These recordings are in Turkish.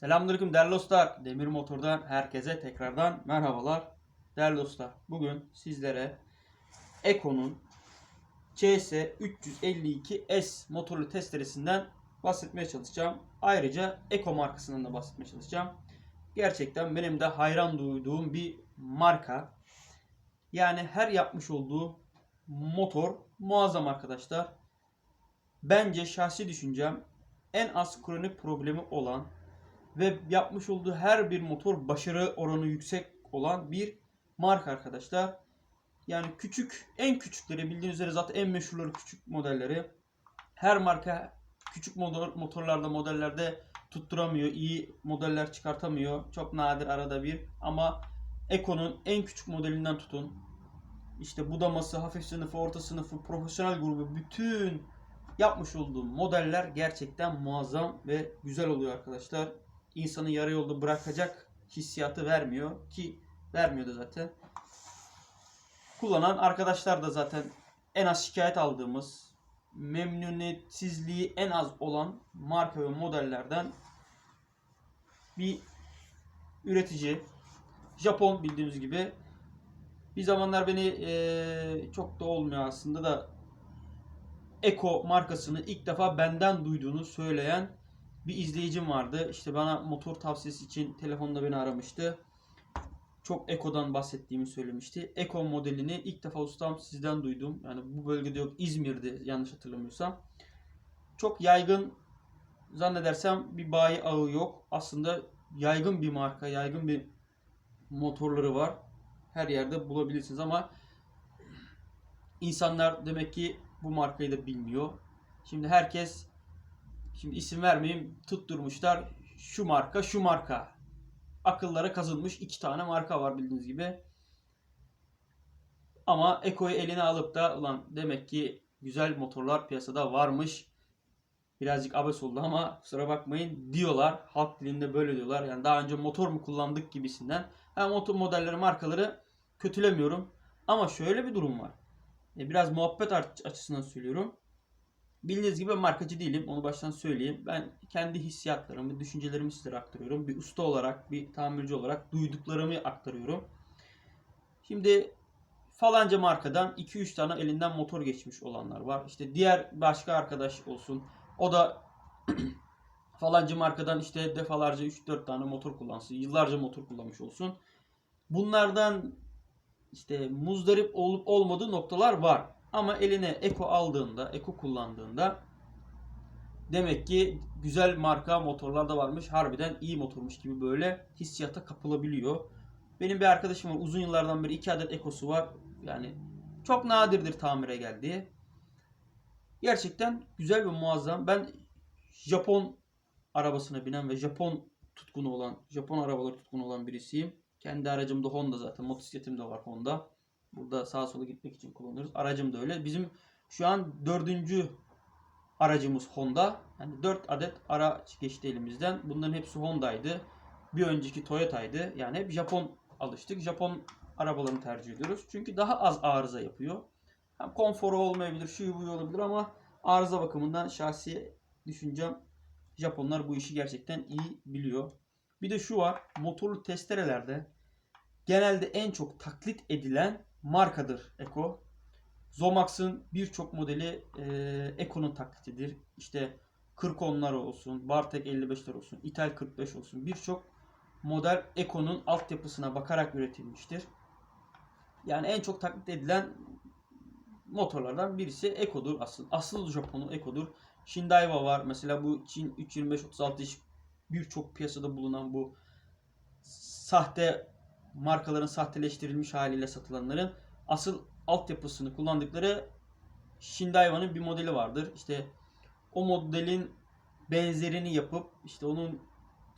Selamünaleyküm değerli dostlar. Demir Motor'dan herkese tekrardan merhabalar. Değerli dostlar, bugün sizlere Eko'nun CS 352S motorlu testeresinden bahsetmeye çalışacağım. Ayrıca Eko markasından da bahsetmeye çalışacağım. Gerçekten benim de hayran duyduğum bir marka. Yani her yapmış olduğu motor muazzam arkadaşlar. Bence şahsi düşüncem en az kronik problemi olan ve yapmış olduğu her bir motor başarı oranı yüksek olan bir marka arkadaşlar. Yani küçük, en küçükleri bildiğiniz üzere zaten en meşhurları küçük modelleri. Her marka küçük motor, motorlarda, modellerde tutturamıyor. iyi modeller çıkartamıyor. Çok nadir arada bir. Ama Eko'nun en küçük modelinden tutun. İşte budaması, hafif sınıfı, orta sınıfı, profesyonel grubu bütün yapmış olduğum modeller gerçekten muazzam ve güzel oluyor arkadaşlar. İnsanı yarı yolda bırakacak hissiyatı vermiyor ki vermiyordu zaten. Kullanan arkadaşlar da zaten en az şikayet aldığımız, memnuniyetsizliği en az olan marka ve modellerden bir üretici. Japon bildiğiniz gibi. Bir zamanlar beni eee, çok da olmuyor aslında da Eko markasını ilk defa benden duyduğunu söyleyen bir izleyicim vardı. İşte bana motor tavsiyesi için telefonda beni aramıştı. Çok Eko'dan bahsettiğimi söylemişti. Eko modelini ilk defa ustam sizden duydum. Yani bu bölgede yok İzmir'de yanlış hatırlamıyorsam. Çok yaygın zannedersem bir bayi ağı yok. Aslında yaygın bir marka, yaygın bir motorları var. Her yerde bulabilirsiniz ama insanlar demek ki bu markayı da bilmiyor. Şimdi herkes şimdi isim vermeyeyim tutturmuşlar şu marka şu marka. Akıllara kazınmış iki tane marka var bildiğiniz gibi. Ama Eko'yu eline alıp da ulan demek ki güzel motorlar piyasada varmış. Birazcık abes oldu ama kusura bakmayın diyorlar. Halk dilinde böyle diyorlar. Yani daha önce motor mu kullandık gibisinden. Ha motor modelleri markaları kötülemiyorum. Ama şöyle bir durum var. E, Biraz muhabbet aç- açısından söylüyorum. Bildiğiniz gibi ben markacı değilim. Onu baştan söyleyeyim. Ben kendi hissiyatlarımı, düşüncelerimi sizlere aktarıyorum. Bir usta olarak, bir tamirci olarak duyduklarımı aktarıyorum. Şimdi falanca markadan 2-3 tane elinden motor geçmiş olanlar var. İşte diğer başka arkadaş olsun. O da falanca markadan işte defalarca 3-4 tane motor kullansın. Yıllarca motor kullanmış olsun. Bunlardan işte muzdarip olup olmadığı noktalar var. Ama eline Eko aldığında, Eko kullandığında demek ki güzel marka motorlar da varmış. Harbiden iyi motormuş gibi böyle hissiyata kapılabiliyor. Benim bir arkadaşım var. Uzun yıllardan beri 2 adet Eko'su var. Yani çok nadirdir tamire geldiği. Gerçekten güzel ve muazzam. Ben Japon arabasına binen ve Japon tutkunu olan, Japon arabaları tutkunu olan birisiyim. Kendi aracım da Honda zaten. Motosikletim de var Honda. Burada sağa sola gitmek için kullanıyoruz. Aracım da öyle. Bizim şu an dördüncü aracımız Honda. Yani 4 adet araç geçti elimizden. Bunların hepsi Honda'ydı. Bir önceki Toyota'ydı. Yani hep Japon alıştık. Japon arabalarını tercih ediyoruz. Çünkü daha az arıza yapıyor. Hem konforu olmayabilir, şu bu olabilir ama arıza bakımından şahsi düşüncem Japonlar bu işi gerçekten iyi biliyor. Bir de şu var. Motorlu testerelerde genelde en çok taklit edilen markadır Eko. Zomax'ın birçok modeli e, Eko'nun taklitidir. İşte 40 olsun, Bartek 55'ler olsun, İtal 45 olsun. Birçok model Eko'nun altyapısına bakarak üretilmiştir. Yani en çok taklit edilen motorlardan birisi Eko'dur asıl. Asıl Japon'u Eko'dur. Shindaiwa var. Mesela bu Çin 325-36 iş birçok piyasada bulunan bu sahte markaların sahteleştirilmiş haliyle satılanların asıl altyapısını kullandıkları Shindaiwa'nın bir modeli vardır. İşte o modelin benzerini yapıp işte onun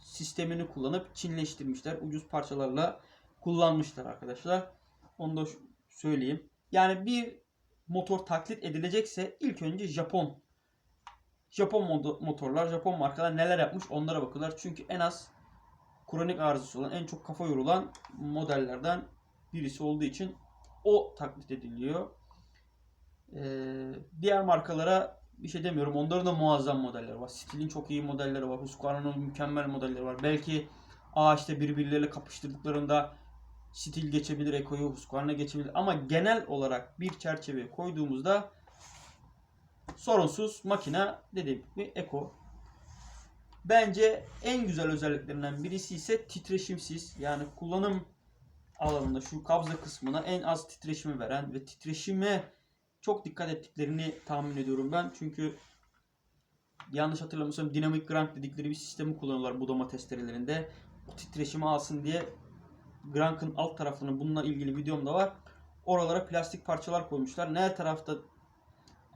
sistemini kullanıp Çinleştirmişler. Ucuz parçalarla kullanmışlar arkadaşlar. Onu da söyleyeyim. Yani bir motor taklit edilecekse ilk önce Japon Japon motorlar, Japon markalar neler yapmış onlara bakıyorlar. Çünkü en az kronik arızası olan, en çok kafa yorulan modellerden birisi olduğu için o taklit ediliyor. Ee, diğer markalara bir şey demiyorum. Onların da muazzam modelleri var. Stil'in çok iyi modelleri var. Husqvarna'nın mükemmel modelleri var. Belki ağaçta birbirleriyle kapıştırdıklarında Stil geçebilir, Eko'yu Husqvarna geçebilir. Ama genel olarak bir çerçeveye koyduğumuzda sorunsuz makine dediğim gibi Eko. Bence en güzel özelliklerinden birisi ise titreşimsiz. Yani kullanım alanında şu kabza kısmına en az titreşimi veren ve titreşime çok dikkat ettiklerini tahmin ediyorum ben. Çünkü yanlış hatırlamıyorsam dinamik crank dedikleri bir sistemi kullanıyorlar budama testerelerinde. O titreşimi alsın diye Grank'ın alt tarafını bununla ilgili videom da var. Oralara plastik parçalar koymuşlar. Ne tarafta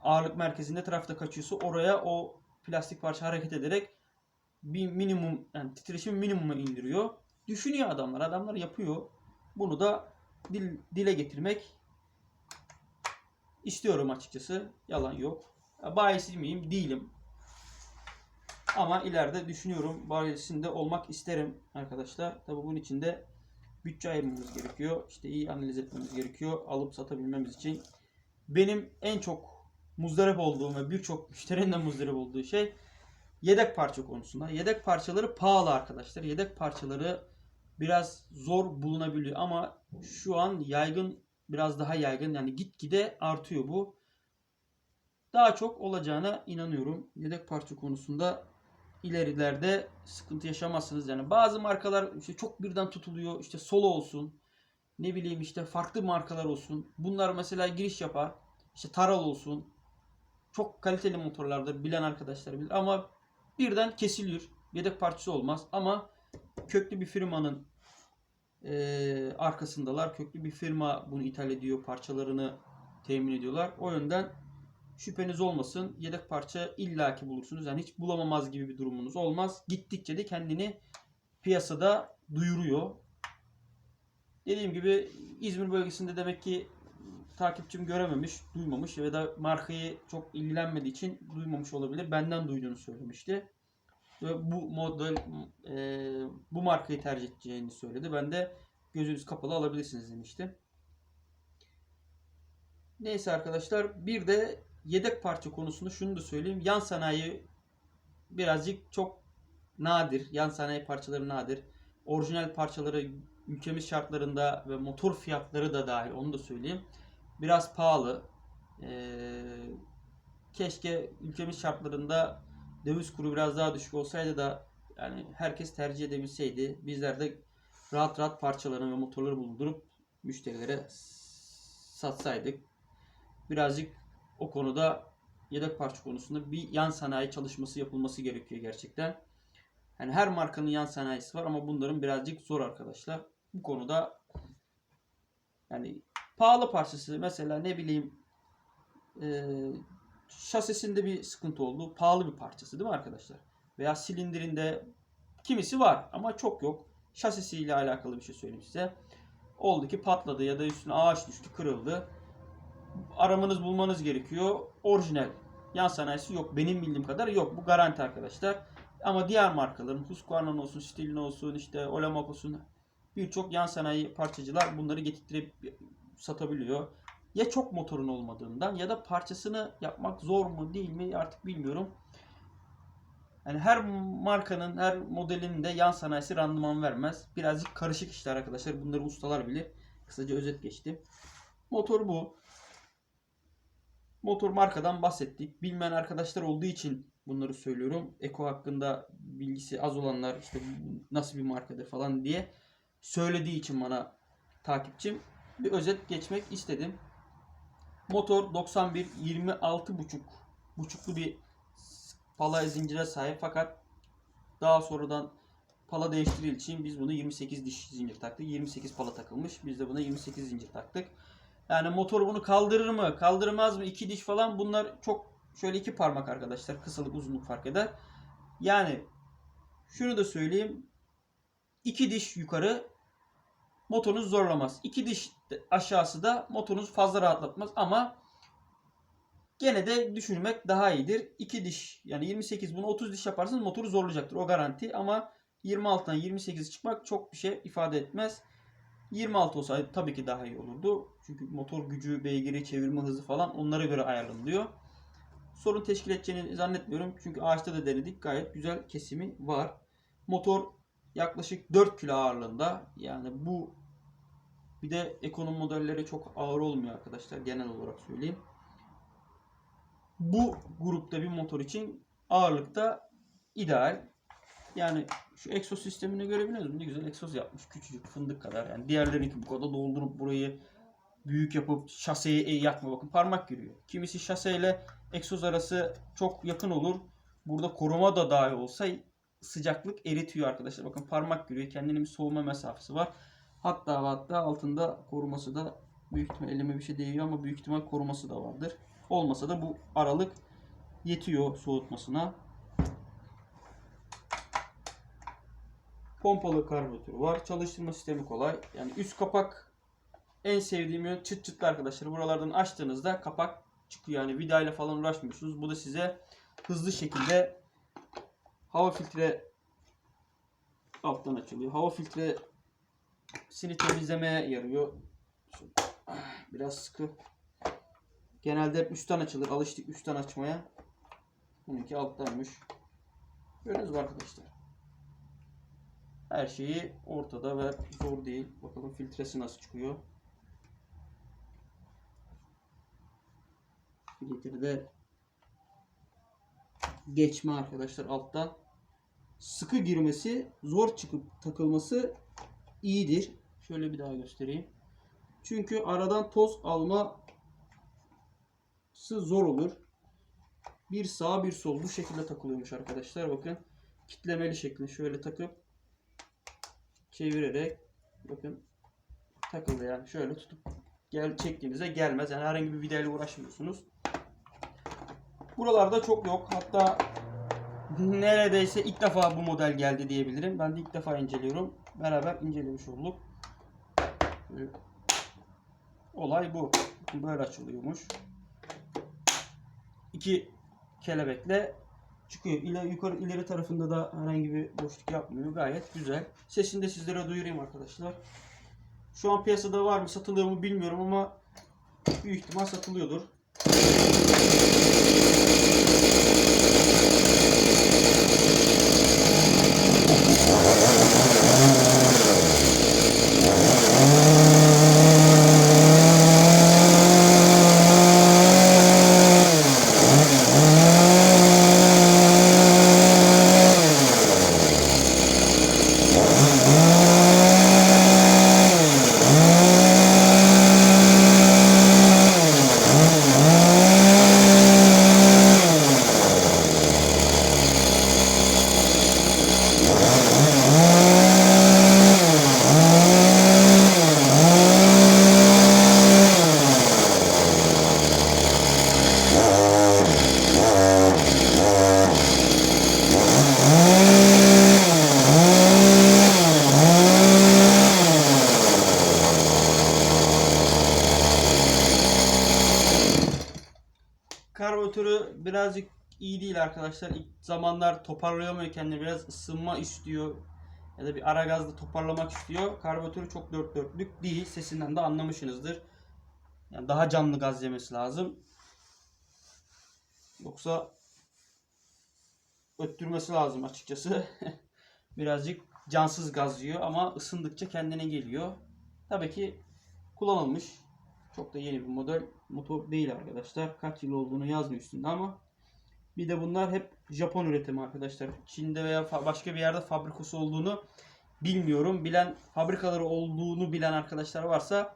ağırlık merkezinde tarafta kaçıyorsa oraya o plastik parça hareket ederek bir minimum yani titreşimi minimuma indiriyor. Düşünüyor adamlar. Adamlar yapıyor. Bunu da dil, dile getirmek istiyorum açıkçası. Yalan yok. Bayisi miyim? Değilim. Ama ileride düşünüyorum. Bayisinde olmak isterim arkadaşlar. Tabi bunun için de bütçe ayırmamız gerekiyor. İşte iyi analiz etmemiz gerekiyor. Alıp satabilmemiz için. Benim en çok muzdarip olduğum ve birçok müşterinin de muzdarip olduğu şey yedek parça konusunda. Yedek parçaları pahalı arkadaşlar. Yedek parçaları biraz zor bulunabiliyor ama şu an yaygın biraz daha yaygın yani gitgide artıyor bu. Daha çok olacağına inanıyorum. Yedek parça konusunda ilerilerde sıkıntı yaşamazsınız. Yani bazı markalar işte çok birden tutuluyor. İşte Solo olsun. Ne bileyim işte farklı markalar olsun. Bunlar mesela giriş yapar. İşte Taral olsun. Çok kaliteli motorlardır bilen arkadaşlar bilir ama birden kesilir. Yedek parçası olmaz ama köklü bir firmanın eee, arkasındalar. Köklü bir firma bunu ithal ediyor. Parçalarını temin ediyorlar. O yönden şüpheniz olmasın. Yedek parça illaki bulursunuz. Yani hiç bulamamaz gibi bir durumunuz olmaz. Gittikçe de kendini piyasada duyuruyor. Dediğim gibi İzmir bölgesinde demek ki takipçim görememiş, duymamış ya da markayı çok ilgilenmediği için duymamış olabilir. Benden duyduğunu söylemişti. Ve bu model e, bu markayı tercih edeceğini söyledi. Ben de gözünüz kapalı alabilirsiniz demiştim. Neyse arkadaşlar bir de yedek parça konusunda şunu da söyleyeyim. Yan sanayi birazcık çok nadir. Yan sanayi parçaları nadir. Orijinal parçaları ülkemiz şartlarında ve motor fiyatları da dahil onu da söyleyeyim. Biraz pahalı. Ee, keşke ülkemiz şartlarında döviz kuru biraz daha düşük olsaydı da yani herkes tercih edebilseydi bizler de rahat rahat parçalarını ve motorları bulundurup müşterilere satsaydık. Birazcık o konuda yedek parça konusunda bir yan sanayi çalışması yapılması gerekiyor gerçekten. Yani her markanın yan sanayisi var ama bunların birazcık zor arkadaşlar. Bu konuda yani pahalı parçası mesela ne bileyim e, şasisinde bir sıkıntı oldu. Pahalı bir parçası değil mi arkadaşlar? Veya silindirinde kimisi var ama çok yok. Şasisiyle alakalı bir şey söyleyeyim size. Oldu ki patladı ya da üstüne ağaç düştü, kırıldı. Aramanız bulmanız gerekiyor. Orijinal. Yan sanayisi yok. Benim bildiğim kadar yok. Bu garanti arkadaşlar. Ama diğer markaların Husqvarna'nın olsun, Stil'in olsun, işte Olamak olsun birçok yan sanayi parçacılar bunları getirip satabiliyor. Ya çok motorun olmadığından ya da parçasını yapmak zor mu değil mi artık bilmiyorum. Yani her markanın, her modelin de yan sanayisi randıman vermez. Birazcık karışık işler arkadaşlar. Bunları ustalar bilir. Kısaca özet geçtim. Motor bu. Motor markadan bahsettik. Bilmeyen arkadaşlar olduğu için bunları söylüyorum. Eko hakkında bilgisi az olanlar işte nasıl bir markadır falan diye söylediği için bana takipçim bir özet geçmek istedim. Motor 91 26 buçuk buçuklu bir pala zincire sahip fakat daha sonradan pala değiştirildiği için biz bunu 28 diş zincir taktık. 28 pala takılmış. Biz de buna 28 zincir taktık. Yani motor bunu kaldırır mı? Kaldırmaz mı? İki diş falan bunlar çok şöyle iki parmak arkadaşlar. Kısalık uzunluk fark eder. Yani şunu da söyleyeyim. İki diş yukarı motorunuz zorlamaz. İki diş aşağısı da motorunuz fazla rahatlatmaz ama gene de düşünmek daha iyidir. İki diş yani 28 bunu 30 diş yaparsanız motoru zorlayacaktır. O garanti ama 26'dan 28 çıkmak çok bir şey ifade etmez. 26 olsaydı tabii ki daha iyi olurdu. Çünkü motor gücü, beygiri, çevirme hızı falan onlara göre ayarlanıyor. sorun teşkil edeceğini zannetmiyorum. Çünkü ağaçta da denedik. Gayet güzel kesimi var. Motor yaklaşık 4 kilo ağırlığında. Yani bu bir de ekonomi modelleri çok ağır olmuyor arkadaşlar. Genel olarak söyleyeyim. Bu grupta bir motor için ağırlıkta ideal. Yani şu egzoz sistemini görebiliyor musunuz? Ne güzel egzoz yapmış. Küçücük fındık kadar. Yani diğerlerinki bu kadar doldurup burayı büyük yapıp şaseyi yakma. Bakın parmak giriyor. Kimisi şaseyle egzoz arası çok yakın olur. Burada koruma da dahi olsa sıcaklık eritiyor arkadaşlar. Bakın parmak giriyor. Kendine bir soğuma mesafesi var. Hatta hatta altında koruması da büyük ihtimal elime bir şey değiyor ama büyük ihtimal koruması da vardır. Olmasa da bu aralık yetiyor soğutmasına. Pompalı karbüratörü var. Çalıştırma sistemi kolay. Yani üst kapak en sevdiğim yön çıt çıtlı arkadaşlar. Buralardan açtığınızda kapak çıkıyor. Yani vidayla falan uğraşmıyorsunuz. Bu da size hızlı şekilde hava filtre alttan açılıyor. Hava filtresini temizlemeye yarıyor. Biraz sıkı. Genelde hep üstten açılır. Alıştık üstten açmaya. Bununki alttaymış. Gördünüz mü arkadaşlar? Her şeyi ortada ve zor değil. Bakalım filtresi nasıl çıkıyor. Filtrede geçme arkadaşlar alttan. Sıkı girmesi, zor çıkıp takılması iyidir. Şöyle bir daha göstereyim. Çünkü aradan toz alması zor olur. Bir sağ bir sol bu şekilde takılıyormuş arkadaşlar. Bakın kitlemeli şeklinde şöyle takıp çevirerek bakın takıldı yani şöyle tutup gel çektiğinizde gelmez. Yani herhangi bir vidayla uğraşmıyorsunuz. Buralarda çok yok. Hatta neredeyse ilk defa bu model geldi diyebilirim. Ben de ilk defa inceliyorum. Beraber incelemiş olduk. Olay bu. Böyle açılıyormuş. İki kelebekle çıkıyor. İle, yukarı ileri tarafında da herhangi bir boşluk yapmıyor. Gayet güzel. Sesini de sizlere duyurayım arkadaşlar. Şu an piyasada var mı satılıyor mu bilmiyorum ama büyük ihtimal satılıyordur. Karbüratörü birazcık iyi değil arkadaşlar. İlk zamanlar toparlayamıyor kendini. Biraz ısınma istiyor. Ya da bir ara gazda toparlamak istiyor. Karbüratörü çok dört dörtlük değil. Sesinden de anlamışsınızdır. Yani daha canlı gaz yemesi lazım. Yoksa öttürmesi lazım açıkçası. Birazcık cansız gaz yiyor ama ısındıkça kendine geliyor. Tabii ki kullanılmış. Çok da yeni bir model motor değil arkadaşlar. Kaç yıl olduğunu yazmıyor üstünde ama bir de bunlar hep Japon üretimi arkadaşlar. Çin'de veya başka bir yerde fabrikası olduğunu bilmiyorum. Bilen fabrikaları olduğunu bilen arkadaşlar varsa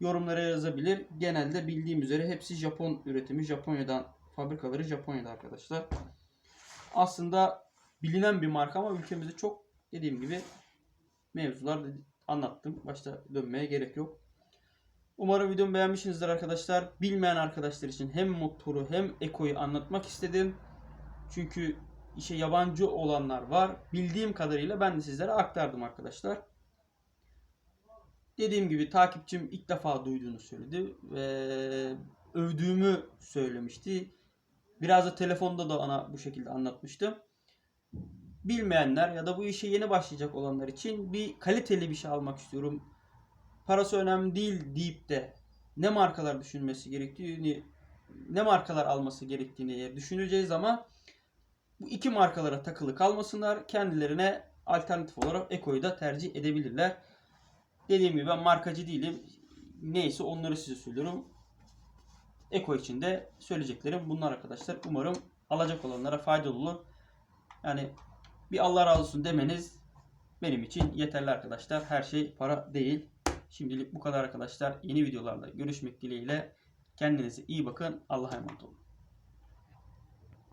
yorumlara yazabilir. Genelde bildiğim üzere hepsi Japon üretimi. Japonya'dan fabrikaları Japonya'da arkadaşlar. Aslında bilinen bir marka ama ülkemizde çok dediğim gibi mevzular anlattım. Başta dönmeye gerek yok. Umarım videomu beğenmişsinizdir arkadaşlar. Bilmeyen arkadaşlar için hem motoru hem ekoyu anlatmak istedim. Çünkü işe yabancı olanlar var. Bildiğim kadarıyla ben de sizlere aktardım arkadaşlar. Dediğim gibi takipçim ilk defa duyduğunu söyledi ve övdüğümü söylemişti. Biraz da telefonda da ona bu şekilde anlatmıştım. Bilmeyenler ya da bu işe yeni başlayacak olanlar için bir kaliteli bir şey almak istiyorum parası önemli değil deyip de ne markalar düşünmesi gerektiğini ne markalar alması gerektiğini düşüneceğiz ama bu iki markalara takılı kalmasınlar. Kendilerine alternatif olarak Eko'yu da tercih edebilirler. Dediğim gibi ben markacı değilim. Neyse onları size söylüyorum. Eko için de söyleyeceklerim bunlar arkadaşlar. Umarım alacak olanlara faydalı olur. Yani bir Allah razı olsun demeniz benim için yeterli arkadaşlar. Her şey para değil. Şimdilik bu kadar arkadaşlar. Yeni videolarla görüşmek dileğiyle. Kendinize iyi bakın. Allah'a emanet olun.